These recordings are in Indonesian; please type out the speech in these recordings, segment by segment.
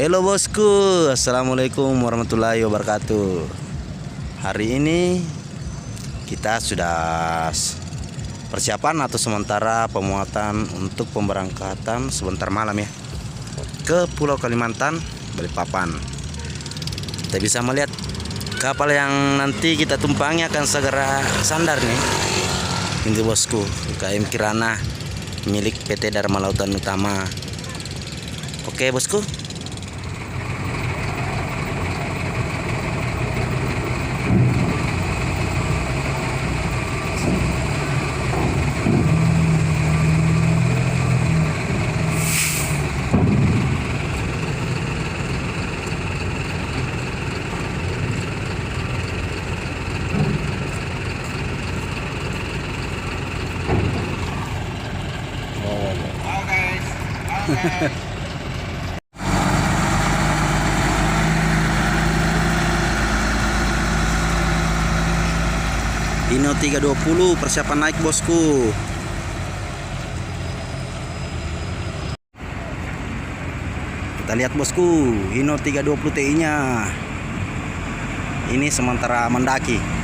Halo bosku, assalamualaikum warahmatullahi wabarakatuh. Hari ini kita sudah persiapan atau sementara pemuatan untuk pemberangkatan sebentar malam ya ke Pulau Kalimantan, Balikpapan. Kita bisa melihat kapal yang nanti kita tumpangi akan segera sandar nih. Ini bosku, KM Kirana milik PT Dharma Lautan Utama. Oke bosku, Dino 320 persiapan naik bosku. Kita lihat bosku, Hino 320 TI-nya. Ini sementara mendaki.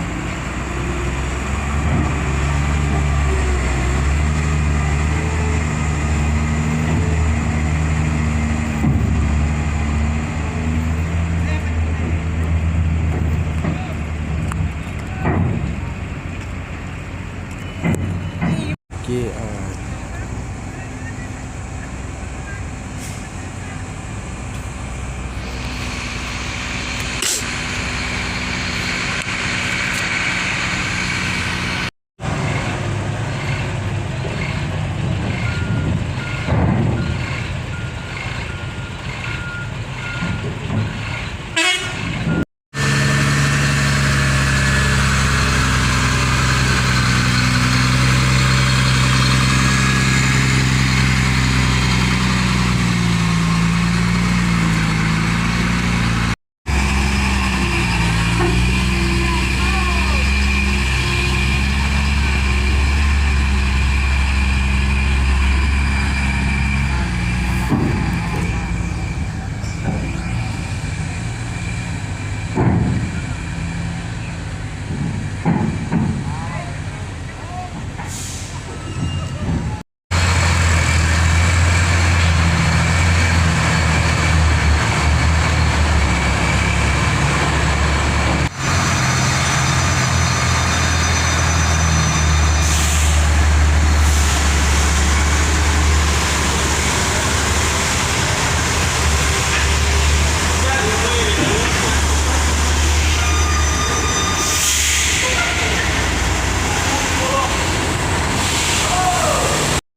Oke, eh,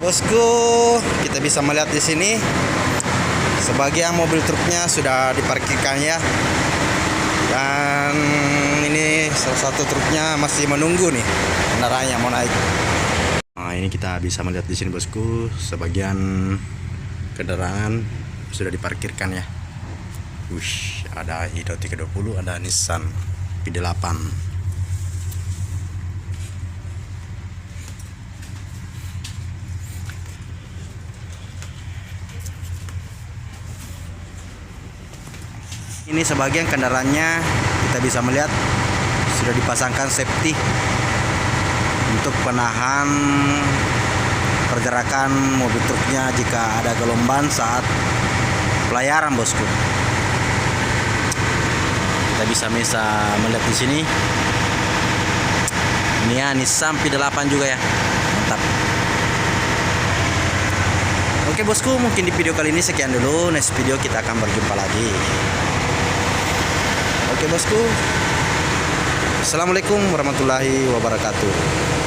Bosku, kita bisa melihat di sini sebagian mobil truknya sudah diparkirkan ya. Dan ini salah satu truknya masih menunggu nih kendaraannya mau naik. Nah, ini kita bisa melihat di sini bosku, sebagian kendaraan sudah diparkirkan ya. Wush, ada Hino 320, ada Nissan P8. Ini sebagian kendaraannya kita bisa melihat sudah dipasangkan safety untuk penahan pergerakan mobil truknya jika ada gelombang saat pelayaran bosku. Kita bisa bisa melihat di sini. Ini ya Nissan P8 juga ya. Mantap. Oke bosku, mungkin di video kali ini sekian dulu. Next video kita akan berjumpa lagi. Oke bosku. Assalamualaikum warahmatullahi wabarakatuh.